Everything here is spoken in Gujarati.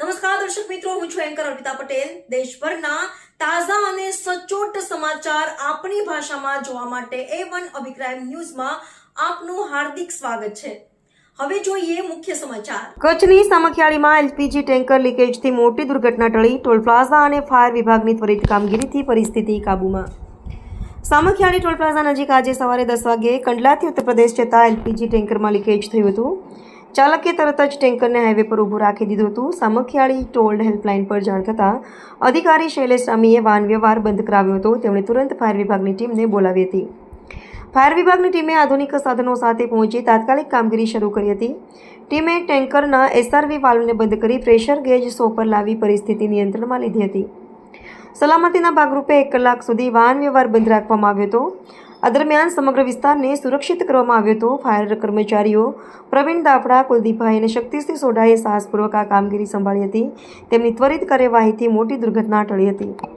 નમસ્કાર, દર્શક મિત્રો, હું છું એન્કર અર્પિતા પટેલ. દેશભરના તાજા અને સચોટ સમાચાર આપણી ભાષામાં જોવા માટે એ વન અભિપ્રાય ન્યૂઝમાં આપનું હાર્દિક સ્વાગત છે. હવે જોઈએ મુખ્ય સમાચાર. કચ્છની સામખિયાળીમાં એલપીજી ટેન્કર લીકેજથી મોટી દુર્ઘટના ટળી. ટોલ પ્લાઝા અને ફાયર વિભાગની ત્વરિત કામગીરીથી પરિસ્થિતિ કાબૂમાં. સામખિયાળી ટોલ પ્લાઝા નજીક આજે સવારે દસ વાગે કંડલાથી ઉત્તર પ્રદેશ જતા એલપીજી ટેન્કરમાં લીકેજ થયું હતું. ચાલકે તરત જ ટેન્કરને હાઈવે પર ઊભું રાખી દીધું હતું. સામખિયાળી ટોલ્ડ હેલ્પલાઇન પર જાણ થતાં અધિકારી શૈલેષ રામીએ વાહન વ્યવહાર બંધ કરાવ્યો હતો. તેમણે તુરંત ફાયર વિભાગની ટીમને બોલાવી હતી. ફાયર વિભાગની ટીમે આધુનિક સાધનો સાથે પહોંચી તાત્કાલિક કામગીરી શરૂ કરી હતી. ટીમે ટેન્કરના એસઆરવી વાલ્વને બંધ કરી પ્રેશર ગેજ સો પર લાવી પરિસ્થિતિ નિયંત્રણમાં લીધી હતી. સલામતીના ભાગરૂપે એક કલાક સુધી વાહન વ્યવહાર બંધ રાખવામાં આવ્યો હતો. આ દરમિયાન સમગ્ર વિસ્તારને સુરક્ષિત કરવામાં આવ્યો હતો. ફાયર કર્મચારીઓ, પ્રવીણ દાફડા, કુલદીપભાઈ અને શક્તિસિંહ સોઢાએ સાહસપૂર્વક આ કામગીરી સંભાળી હતી. તેમની ત્વરિત કાર્યવાહીથી મોટી દુર્ઘટના ટળી હતી.